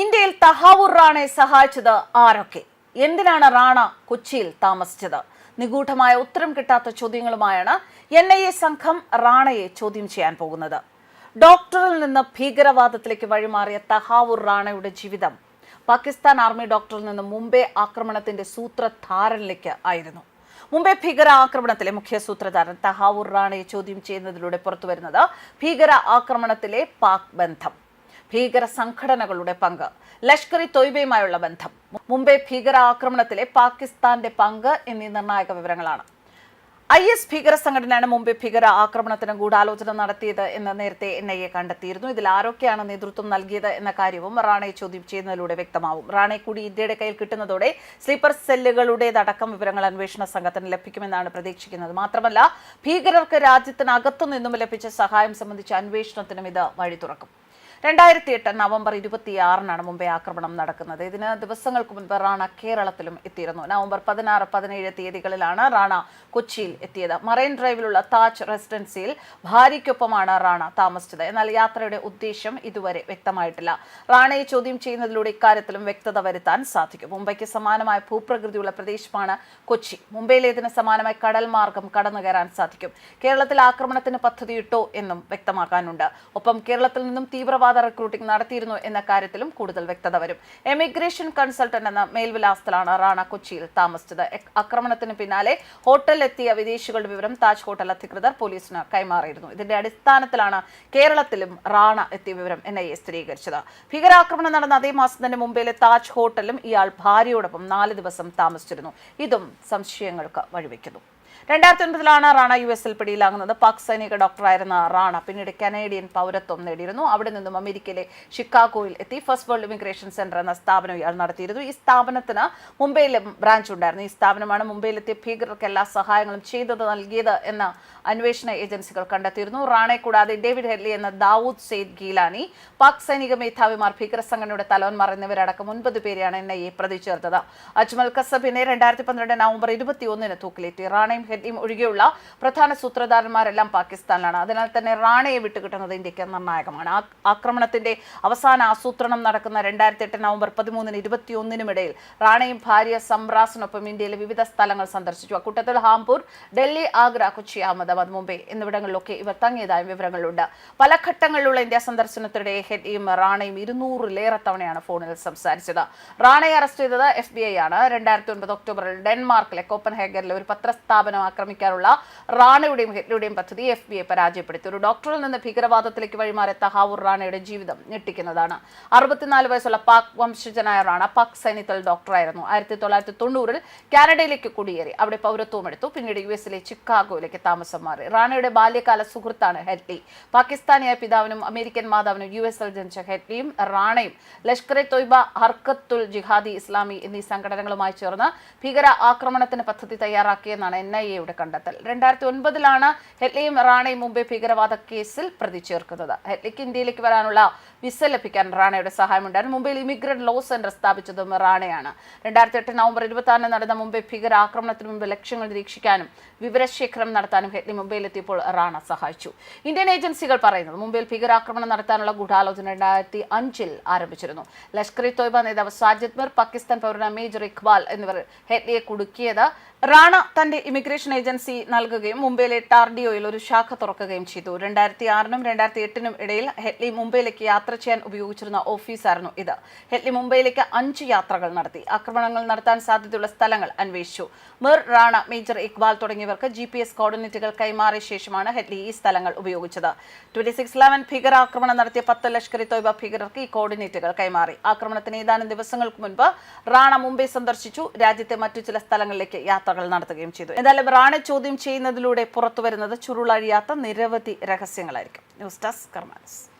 ഇന്ത്യയിൽ തഹാവൂർ റാണയെ സഹായിച്ചത് ആരൊക്കെ? എന്തിനാണ് റാണ കൊച്ചിയിൽ താമസിച്ചത്? നിഗൂഢമായ ഉത്തരം കിട്ടാത്ത ചോദ്യങ്ങളുമായാണ് എൻ ഐ എ സംഘം റാണയെ ചോദ്യം ചെയ്യാൻ പോകുന്നത്. ഡോക്ടറിൽ നിന്ന് ഭീകരവാദത്തിലേക്ക് വഴിമാറിയ തഹാവൂർ റാണയുടെ ജീവിതം പാകിസ്ഥാൻ ആർമി ഡോക്ടറിൽ നിന്ന് മുംബൈ ആക്രമണത്തിന്റെ സൂത്രധാരനിലേക്ക് ആയിരുന്നു. മുംബൈ ഭീകര ആക്രമണത്തിലെ മുഖ്യ സൂത്രധാരൻ തഹാവൂർ റാണയെ ചോദ്യം ചെയ്യുന്നതിലൂടെ പുറത്തുവരുന്നത് ഭീകര ആക്രമണത്തിലെ പാക് ബന്ധം. ഭീകര സംഘടനകളുടെ പങ്ക്. ലഷ്കർ ഇ തൊയ്ബയുമായുള്ള ബന്ധം. മുംബൈ ഭീകരാക്രമണത്തിലെ പാകിസ്ഥാന്റെ പങ്ക് എന്നീ നിർണായക വിവരങ്ങളാണ്. ഐ എസ് ഭീകര സംഘടനയാണ് മുംബൈ ഭീകര ആക്രമണത്തിന് ഗൂഢാലോചന നടത്തിയത് എന്ന് നേരത്തെ എൻ ഐ എ കണ്ടെത്തിയിരുന്നു. ഇതിൽ ആരൊക്കെയാണ് നേതൃത്വം നൽകിയത് എന്ന കാര്യവും റാണയെ ചോദ്യം ചെയ്യുന്നതിലൂടെ വ്യക്തമാവും. റാണയെ കൂടി ഇന്ത്യയുടെ കയ്യിൽ കിട്ടുന്നതോടെ സ്ലീപ്പർ സെല്ലുകളുടേതടക്കം വിവരങ്ങൾ അന്വേഷണ സംഘത്തിന് ലഭിക്കുമെന്നാണ് പ്രതീക്ഷിക്കുന്നത്. മാത്രമല്ല ഭീകരർക്ക് രാജ്യത്തിനകത്തു നിന്നും ലഭിച്ച സഹായം സംബന്ധിച്ച അന്വേഷണത്തിനും ഇത് വഴി തുറക്കും രണ്ടായിരത്തി എട്ട് നവംബർ ഇരുപത്തിയാറിനാണ് മുംബൈ ആക്രമണം നടക്കുന്നത്. ഇതിന് ദിവസങ്ങൾക്ക് മുൻപ് റാണ കേരളത്തിലും എത്തിയിരുന്നു. നവംബർ പതിനാറ് പതിനേഴ് തീയതികളിലാണ് റാണ കൊച്ചിയിൽ എത്തിയത്. മറൈൻ ഡ്രൈവിലുള്ള താജ് റെസിഡൻസിയിൽ ഭാര്യയ്ക്കൊപ്പമാണ് റാണ താമസിച്ചത്. എന്നാൽ യാത്രയുടെ ഉദ്ദേശ്യം ഇതുവരെ വ്യക്തമായിട്ടില്ല. റാണയെ ചോദ്യം ചെയ്യുന്നതിലൂടെ ഇക്കാര്യത്തിലും വ്യക്തത വരുത്താൻ സാധിക്കും. മുംബൈക്ക് സമാനമായ ഭൂപ്രകൃതിയുള്ള പ്രദേശമാണ് കൊച്ചി. മുംബൈയിലേതിന് സമാനമായി കടൽ മാർഗം കടന്നു കയറാൻ സാധിക്കും. കേരളത്തിൽ ആക്രമണത്തിന് പദ്ധതിയിട്ടോ എന്നും വ്യക്തമാക്കാനുണ്ട്. ഒപ്പം കേരളത്തിൽ നിന്നും തീവ്രവാദ റിക്രൂട്ടിംഗ് നടത്തിയിരുന്നു എന്ന കാര്യത്തിലും കൂടുതൽ വ്യക്തത വരും. എമിഗ്രേഷൻ കൺസൾട്ടന്റ് എന്ന മേൽവിലാസത്തിലാണ് റാണ കൊച്ചിയിൽ താമസിച്ചത്. ആക്രമണത്തിന് പിന്നാലെ ഹോട്ടലിലെത്തിയ വിദേശികളുടെ വിവരം താജ് ഹോട്ടൽ അധികൃതർ പോലീസിന് കൈമാറിയിരുന്നു. ഇതിന്റെ അടിസ്ഥാനത്തിലാണ് കേരളത്തിലും റാണ എത്തിയ വിവരം എൻ ഐ എ സ്ഥിരീകരിച്ചത്. ഭീകരാക്രമണം നടന്ന അതേ മാസം തന്നെ താജ് ഹോട്ടലും ഇയാൾ ഭാര്യയോടൊപ്പം നാല് ദിവസം താമസിച്ചിരുന്നു. ഇതും സംശയങ്ങൾക്ക് വഴിവെക്കുന്നു. രണ്ടായിരത്തി ഒൻപതിലാണ് റാണ യു എസിൽ പിടിയിലാകുന്നത്. പാക് സൈനിക ഡോക്ടറായിരുന്ന റാണ പിന്നീട് കനേഡിയൻ പൗരത്വം നേടിയിരുന്നു. അവിടെ നിന്നും അമേരിക്കയിലെ ഷിക്കാഗോയിൽ എത്തി. ഫസ്റ്റ് വേൾഡ് ഇമിഗ്രേഷൻ സെന്റർ എന്ന സ്ഥാപനം ഇയാൾ നടത്തിയിരുന്നു. ഈ സ്ഥാപനത്തിന് മുംബൈയിലെ ബ്രാഞ്ച് ഉണ്ടായിരുന്നു. ഈ സ്ഥാപനമാണ് മുംബൈയിലെത്തിയ ഭീകരർക്ക് എല്ലാ സഹായങ്ങളും ചെയ്തത് നൽകിയത് എന്ന അന്വേഷണ ഏജൻസികൾ കണ്ടെത്തിയിരുന്നു. റാണയെ കൂടാതെ ഡേവിഡ് ഹെഡ്ലി എന്ന ദാവൂദ് സെയ്ദ് ഗീലാനി പാക് സൈനിക മേധാവിമാർ ഭീകര സംഘടനയുടെ തലവന്മാർ എന്നിവരടക്കം ഒൻപത് പേരെയാണ് എൻ ഐ എ പ്രതി ചേർത്തത്. അജ്മൽ കസബിനെ രണ്ടായിരത്തി പന്ത്രണ്ട് നവംബർ ഇരുപത്തിയൊന്നിന് തൂക്കിലേറ്റി. റാണയും ഹെഡ്ലിയും ഒഴികെയുള്ള പ്രധാന സൂത്രധാരന്മാരെല്ലാം പാകിസ്ഥാനിലാണ്. അതിനാൽ തന്നെ റാണയെ വിട്ടുകിട്ടുന്നത് ഇന്ത്യയ്ക്ക് നിർണായകമാണ്. ആക്രമണത്തിന്റെ അവസാന ആസൂത്രണം നടക്കുന്ന രണ്ടായിരത്തി എട്ട് നവംബർ പതിമൂന്നിന് ഇരുപത്തിയൊന്നിനും ഇടയിൽ റാണയും ഭാര്യ സംറാസിനൊപ്പം ഇന്ത്യയിലെ വിവിധ സ്ഥലങ്ങൾ സന്ദർശിച്ചു. അക്കൂട്ടത്തിൽ ഹാംപൂർ ഡൽഹി ആഗ്ര കൊച്ചി അഹമ്മദാബാദ് മുംബൈ എന്നിവിടങ്ങളിലൊക്കെ ഇവർ തങ്ങിയതായ വിവരങ്ങളുണ്ട്. പല ഘട്ടങ്ങളിലുള്ള ഇന്ത്യ സന്ദർശനത്തിനിടെ ഹെഡിയും റാണയും ഇരുന്നൂറിലേറെ തവണയാണ് ഫോണിൽ സംസാരിച്ചത്. റാണയെ അറസ്റ്റ് ചെയ്തത് എഫ് ബി ഐ ആണ്. രണ്ടായിരത്തി ഒൻപത് ഒക്ടോബറിൽ ഡെൻമാർക്കിലെ കോപ്പൻഹേഗനിലെ ഒരു പത്രസ്ഥാപനം ആക്രമിക്കാനുള്ള റാണയുടെയും ഹിറ്റ്ലറുടെയും പദ്ധതി എഫ് ബി ഐ പരാജയപ്പെടുത്തി. ഒരു ഡോക്ടറിൽ നിന്ന് ഭീകരവാദത്തിലേക്ക് വഴിമാറിയ തഹാവൂർ റാണയുടെ ജീവിതം ഞെട്ടിക്കുന്നതാണ്. അറുപത്തിനാല് വയസ്സുള്ള പാക് വംശജനായ റാണ പാക് സൈന്യത്തിൽ ഡോക്ടറായിരുന്നു. ആയിരത്തി തൊള്ളായിരത്തി തൊണ്ണൂറിൽ കാനഡയിലേക്ക് കുടിയേറി. അവിടെ പൗരത്വം എടുത്തു. പിന്നീട് യു എസിലെ ചിക്കാഗോയിലേക്ക് താമസം മാറി. റാണയുടെ ബാല്യകാല സുഹൃത്താണ് ഹെറ്റ്ലി. പാകിസ്ഥാനിയായ പിതാവിനും അമേരിക്കൻ മാതാവിനും യു എസിൽ ജനിച്ച ഹെറ്റ്ലിയും റാണയും ലഷ്കർ എ തൊയ്ബ ഹർക്കത്തുൽ ജിഹാദി ഇസ്ലാമി എന്നീ സംഘടനകളുമായി ചേർന്ന് ഭീകര ആക്രമണത്തിന് പദ്ധതി തയ്യാറാക്കിയെന്നാണ് എൻ ഐ എയുടെ കണ്ടെത്തൽ. രണ്ടായിരത്തി ഒൻപതിലാണ് ഹെറ്റ്ലിയും റാണയും മുംബൈ ഭീകരവാദ കേസിൽ പ്രതി ചേർക്കുന്നത്. ഹെഡ്ലിക്ക് ഇന്ത്യയിലേക്ക് വരാനുള്ള വിസ ലഭിക്കാൻ റാണയുടെ സഹായമുണ്ടായിരുന്നു മുംബൈയിൽ ഇമിഗ്രന്റ് ലോ സെന്റർ സ്ഥാപിച്ചതും റാണയാണ്. രണ്ടായിരത്തി എട്ട് നവംബർ ഇരുപത്തി ആറിന് നടന്ന മുംബൈ ഭീകര ആക്രമണത്തിന് മുമ്പ് ലക്ഷ്യങ്ങൾ നിരീക്ഷിക്കാനും വിവരശേഖരം നടത്താനും ഹെഡ്ലി മുംബൈയിലെത്തിയപ്പോൾ റാണ സഹായിച്ചു. ഇന്ത്യൻ ഏജൻസികൾ പറയുന്നത് മുംബൈയിൽ ഭീകരാക്രമണം നടത്താനുള്ള ഗൂഢാലോചന രണ്ടായിരത്തി അഞ്ചിൽ ആരംഭിച്ചിരുന്നു. ലഷ്കർ ഇ തോയ്ബ നേതാവ് സാജിദ് മിർ പാകിസ്ഥാൻ പൗരനായ മേജർ ഇഖ്ബാൽ എന്നിവർ ഹെഡ്ലിയെ കുടുക്കിയത് റാണ തന്റെ ഇമിഗ്രേഷൻ ഏജൻസി നൽകുകയും മുംബൈയിലെ ടാർഡിയോയിൽ ഒരു ശാഖ തുറക്കുകയും ചെയ്തു. രണ്ടായിരത്തി ആറിനും രണ്ടായിരത്തി എട്ടിനും ഇടയിൽ ഹെഡ്ലി മുംബൈയിലേക്ക് യാത്ര ചെയ്യാൻ ഉപയോഗിച്ചിരുന്ന ഓഫീസായിരുന്നു ഇത്. ഹെറ്റ്ലി മുംബൈയിലേക്ക് അഞ്ച് യാത്രകൾ നടത്തി. ആക്രമണങ്ങൾ നടത്താൻ സാധ്യതയുള്ള സ്ഥലങ്ങൾ അന്വേഷിച്ചു. മിർ റാണ മേജർ ഇക്ബാൽ തുടങ്ങിയവർക്ക് ജി പി എസ് കോർഡിനേറ്റുകൾ കൈമാറിയ ശേഷമാണ് ഹെറ്റ്ലി ഈ സ്ഥലങ്ങൾ ഉപയോഗിച്ചത്. ട്വന്റി സിക്സ് ലെവൻ ഭീകരാക്രമണം നടത്തിയ പത്ത് ലഷ്കർ ഇ തോയ്ബ ഭീകരർക്ക് ഈ കോർഡിനേറ്റുകൾ കൈമാറി. ആക്രമണത്തിന് ഏതാനും ദിവസങ്ങൾക്ക് മുൻപ് റാണ മുംബൈ സന്ദർശിച്ചു. രാജ്യത്തെ മറ്റു ചില സ്ഥലങ്ങളിലേക്ക് യാത്രകൾ നടത്തുകയും ചെയ്തു. എന്തായാലും റാണെ ചോദ്യം ചെയ്യുന്നതിലൂടെ പുറത്തുവരുന്നത് ചുരുളഴിയാത്ത നിരവധി രഹസ്യങ്ങളായിരിക്കും. News desk കർമാൻസ്